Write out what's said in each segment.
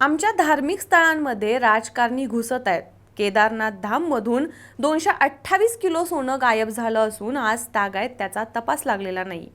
आमच्या धार्मिक स्थळांमध्ये राजकारणी घुसत आहेत. केदारनाथ धाममधून दोनशे अठ्ठावीस किलो सोनं गायब झालं असून आज तागायत त्याचा तपास लागलेला नाही.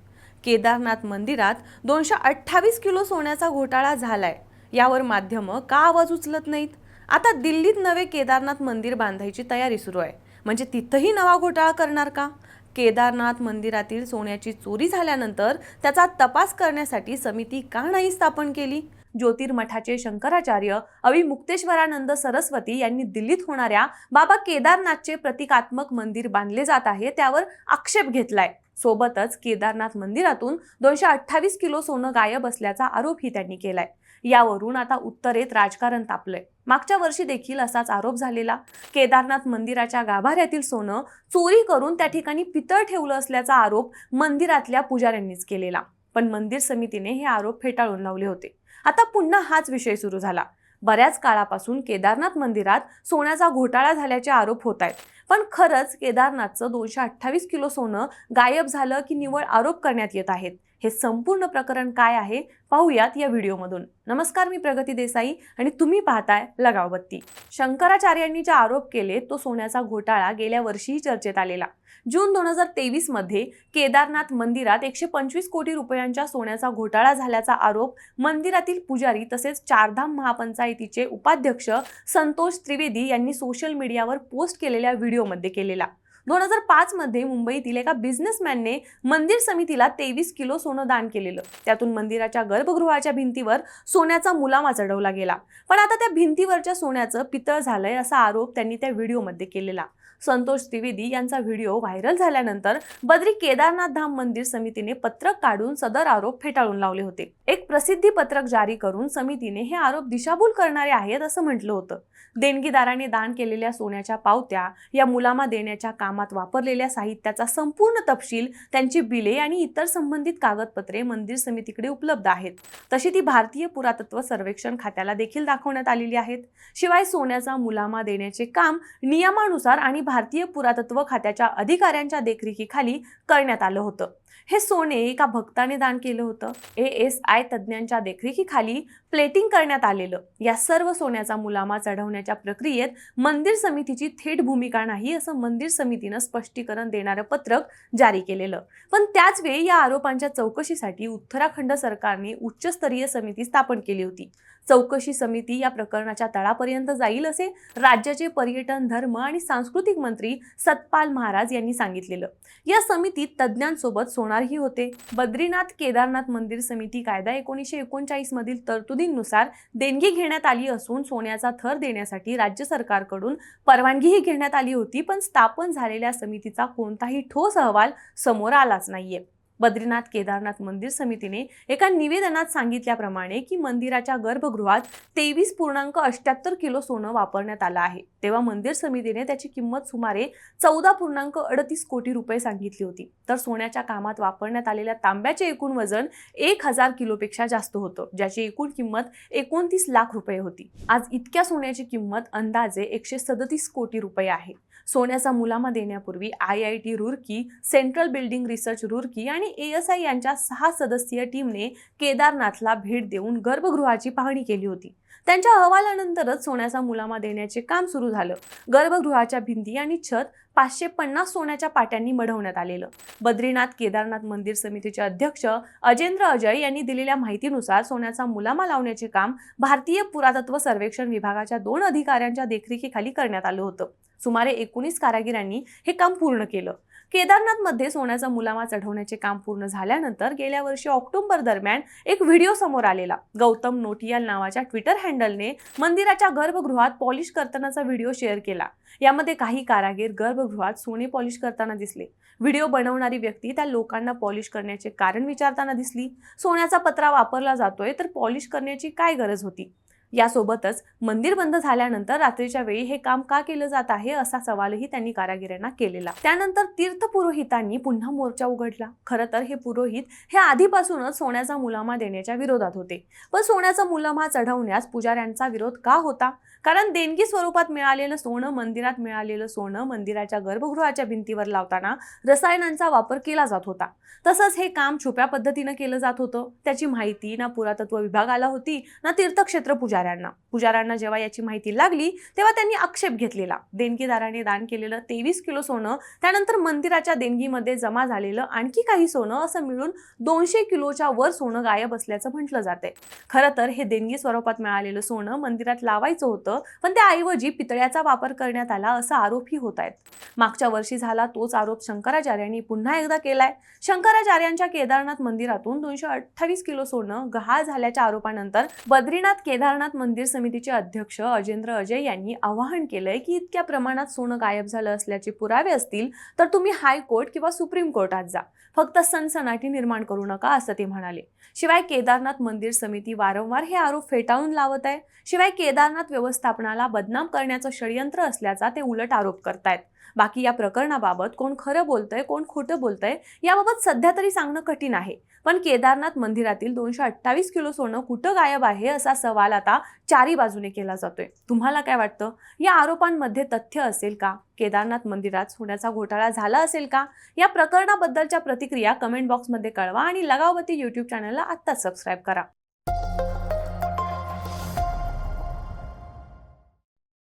केदारनाथ मंदिरात दोनशे अठ्ठावीस किलो सोन्याचा घोटाळा झालाय. यावर माध्यमं का आवाज उचलत नाहीत? आता दिल्लीत नवे केदारनाथ मंदिर बांधायची तयारी सुरू आहे. म्हणजे तिथंही नवा घोटाळा करणार का? केदारनाथ मंदिरातील सोन्याची चोरी झाल्यानंतर त्याचा तपास करण्यासाठी समिती का नाही स्थापन केली? ज्योतिर्मठाचे शंकराचार्य अविमुक्तेश्वरानंद सरस्वती यांनी दिल्लीत होणाऱ्या बाबा केदारनाथचे प्रतिकात्मक मंदिर बांधले जात आहे त्यावर आक्षेप घेतलाय. सोबतच केदारनाथ मंदिरातून दोनशे अठ्ठावीस किलो सोनं गायब असल्याचा आरोपही त्यांनी केलाय. यावरून आता उत्तरेत राजकारण तापलंय. मागच्या वर्षी देखील असाच आरोप झालेला. केदारनाथ मंदिराच्या गाभाऱ्यातील सोनं चोरी करून त्या ठिकाणी पितळ ठेवलं असल्याचा आरोप मंदिरातल्या पुजाऱ्यांनीच केलेला. पण मंदिर समितीने हे आरोप फेटाळून लावले होते. आता पुन्हा हाच विषय सुरू झाला. बऱ्याच काळापासून केदारनाथ मंदिरात सोन्याचा घोटाळा झाल्याचे आरोप होत आहेत. पण खरंच केदारनाथचं दोनशे अठ्ठावीस किलो सोनं गायब झालं की निवळ आरोप करण्यात येत आहेत. हे संपूर्ण प्रकरण काय आहे? पाहूयात या व्हिडिओमधून. नमस्कार मी प्रगती देसाई आणि तुम्ही पाहताय लगावबत्ती शंकराचार्यांनी जे आरोप केले तो सोन्याचा घोटाळा गेल्या वर्षीही चर्चेत आलेला. जून दोन हजार तेवीसमध्ये केदारनाथ मंदिरात एकशे पंचवीस कोटी रुपयांच्या सोन्याचा घोटाळा झाल्याचा आरोप मंदिरातील पुजारी तसेच चारधाम महापंचायतीचे उपाध्यक्ष संतोष त्रिवेदी यांनी सोशल मीडियावर पोस्ट केलेल्या व्हिडिओ व्हिडिओमध्ये केलेला. दोन हजार पाच मध्ये मुंबईतील एका बिझनेसमॅनने मंदिर समितीला तेवीस किलो सोनं दान केलेलं. त्यातून मंदिराच्या गर्भगृहाच्या भिंतीवर सोन्याचा मुलामा चढवला गेला. पण आता त्या भिंतीवरच्या सोन्याचं पितळ झालंय असा आरोप त्यांनी त्या व्हिडिओमध्ये केलेला. संतोष त्रिवेदी यांचा व्हिडिओ व्हायरल झाल्यानंतर बद्री केदारनाथ धाम मंदिर समितीने पत्रक काढून सदर आरोप फेटाळून लावले होते. एक प्रसिद्धी पत्रक जारी करून समितीने हे आरोप दिशाभूल करणारे आहेत असं म्हटलं होतं. देणगीदाराने दान केलेल्या सोन्याच्या पावत्या या मुलामा देण्याच्या कामात वापरलेल्या साहित्याचा संपूर्ण तपशील त्यांची बिले आणि इतर संबंधित कागदपत्रे मंदिर समितीकडे उपलब्ध आहेत. तशी ती भारतीय पुरातत्व सर्वेक्षण खात्याला देखील दाखवण्यात आलेली आहेत. शिवाय सोन्याचा मुलामा देण्याचे काम नियमानुसार आणि भारतीय पुरातत्व खात्याच्या अधिकाऱ्यांच्या देखरेखीखाली करण्यात आलं होतं. हे सोने एका भक्ताने दान केलं होतं. ए एस आय तज्ज्ञांच्या देखरेखीखाली प्लेटिंग करण्यात आलेलं. या सर्व सोन्याचा मुलामा चढवण्याच्या प्रक्रियेत मंदिर समितीची थेट भूमिका नाही असं मंदिर समितीनं स्पष्टीकरण देणारं पत्रक जारी केलेलं. पण त्याच वेळी या आरोपांच्या चौकशीसाठी उत्तराखंड सरकारने उच्चस्तरीय समिती स्थापन केली होती. चौकशी समिती या प्रकरणाच्या तळापर्यंत जाईल असे राज्याचे पर्यटन धर्म आणि सांस्कृतिक मंत्री सतपाल महाराज यांनी सांगितलेलं. या समितीत तज्ज्ञांसोबत सोनारही होते. बद्रीनाथ केदारनाथ मंदिर समिती कायदा एकोणीसशे एकोणचाळीस मधील तरतुदींनुसार देणगी घेण्यात आली असून सोन्याचा थर देण्यासाठी राज्य सरकारकडून परवानगीही घेण्यात आली होती पण स्थापन झालेल्या समितीचा कोणताही ठोस अहवाल समोर आलाच नाहीये. बद्रीनाथ केदारनाथ मंदिर समितीने एका निवेदनात सांगितल्याप्रमाणे की मंदिराच्या गर्भगृहात तेवीस पूर्णांक अठ्याहत्तर किलो सोनं वापरण्यात आलं आहे. तेव्हा मंदिर समितीने त्याची किंमत सुमारे चौदा पूर्णांक अडतीस कोटी रुपये सांगितली होती. तर सोन्याच्या कामात वापरण्यात आलेल्या तांब्याचे एकूण वजन एक हजार किलोपेक्षा जास्त होतं ज्याची एकूण किंमत एकोणतीस लाख रुपये होती. आज इतक्या सोन्याची किंमत अंदाजे एकशे सदतीस कोटी रुपये आहे. सोन्याचा मुलामा देण्यापूर्वी I I T Roorkee central building research Roorkee आणि ए एस आय यांच्या सहा सदस्यीय टीमने केदारनाथला भेट देऊन गर्भगृहाची पाहणी केली होती. त्यांच्या अहवालानंतरच सोन्याचा मुलामा देण्याचे काम सुरू झालं. गर्भगृहाच्या भिंती आणि छत पाचशे पन्नास सोन्याच्या पाट्यांनी मढवण्यात आलेलं. बद्रीनाथ केदारनाथ मंदिर समितीचे अध्यक्ष अजेंद्र अजय यांनी दिलेल्या माहितीनुसार सोन्याचा मुलामा लावण्याचे काम भारतीय पुरातत्व सर्वेक्षण विभागाच्या दोन अधिकाऱ्यांच्या देखरेखीखाली करण्यात आलं होतं. सुमारे एकोणीस कारागिरांनी हे काम पूर्ण केलं. केदारनाथमध्ये सोन्याचा मुलामा चढवण्याचे काम पूर्ण झाल्यानंतर गेल्या वर्षी ऑक्टोबर दरम्यान एक व्हिडिओ समोर आलेला. गौतम नोटियाल नावाच्या ट्विटर हँडलने मंदिराच्या गर्भगृहात पॉलिश करतानाचा व्हिडिओ शेअर केला. यामध्ये काही कारागीर गर्भगृहात सोने पॉलिश करताना दिसले. व्हिडिओ बनवणारी व्यक्ती त्या लोकांना पॉलिश करण्याचे कारण विचारताना दिसली. सोन्याचा पत्रा वापरला जातोय तर पॉलिश करण्याची काय गरज होती? यासोबतच मंदिर बंद झाल्यानंतर रात्रीच्या वेळी हे काम का केलं जात आहे असा सवालही त्यांनी कारागिरांना केलेला. त्यानंतर तीर्थ पुरोहितांनी पुन्हा मोर्चा उघडला. खरं तर हे पुरोहित हे आधीपासूनच सोन्याचा मुलामा देण्याच्या विरोधात होते. पण सोन्याचा मुलामा चढवण्यास पुजाऱ्यांचा विरोध का होता? कारण देणगी स्वरूपात मिळालेलं सोनं मंदिरात मिळालेलं सोनं मंदिराच्या गर्भगृहाच्या भिंतीवर लावताना रसायनांचा वापर केला जात होता. तसंच हे काम छुप्या पद्धतीनं केलं जात होतं. त्याची माहिती ना पुरातत्व विभागाला होती ना तीर्थक्षेत्र पुजाऱ्या पुजाऱ्यांना. पुजाऱ्यांना जेव्हा याची माहिती लागली तेव्हा त्यांनी आक्षेप घेतलेला. देणगीदाराने दान केलेलं तेवीस किलो सोनं त्यानंतर मंदिराच्या देणगीमध्ये जमा झालेलं आणखी काही सोनं असं मिळून दोनशे किलोच्या वर सोनं गायब असल्याचं म्हटलं जाते खरं तर हे देणगी स्वरूपात मिळालेलं सोनं मंदिरात लावायचं होतं पण त्याऐवजी पितळ्याचा वापर करण्यात आला असा आरोपही होत आहेत. मागच्या वर्षी झाला तोच आरोप शंकराचार्यांनी पुन्हा एकदा केलाय. शंकराचार्यांच्या केदारनाथ मंदिरातून दोनशे अठ्ठावीस किलो सोनं गहाळ झाल्याच्या आरोपानंतर बद्रीनाथ केदारनाथ मंदिर समितीचे अध्यक्ष अजेंद्र अजय यांनी आवाहन केलंय की इतक्या प्रमाणात सोनं गायब झालं असल्याचे पुरावे असतील तर तुम्ही हायकोर्ट किंवा सुप्रीम कोर्टात जा. फक्त सनसनाटी निर्माण करू नका असं ते म्हणाले. शिवाय केदारनाथ मंदिर समिती वारंवार हे आरोप फेटाळून लावत आहे. शिवाय केदारनाथ व्यवस्थापनाला बदनाम करण्याचं षडयंत्र असल्याचा ते उलट आरोप करतायत. बाकी या प्रकरणाबाबत कोण खरं बोलतंय कोण खोटं बोलतंय याबाबत सध्या तरी सांगणं कठीण आहे. पण केदारनाथ मंदिरातील दोनशे अठ्ठावीस किलो सोनं कुठं गायब आहे असा सवाल आता चारी बाजूने केला जातोय. तुम्हाला काय वाटतं? या आरोपांमध्ये तथ्य असेल का? केदारनाथ मंदिरात सोन्याचा घोटाळा झाला असेल का? या प्रकरणाबद्दलच्या प्रतिक्रिया कमेंट बॉक्समध्ये कळवा आणि लगावती यूट्यूब चॅनलला आत्ताच सबस्क्राईब करा.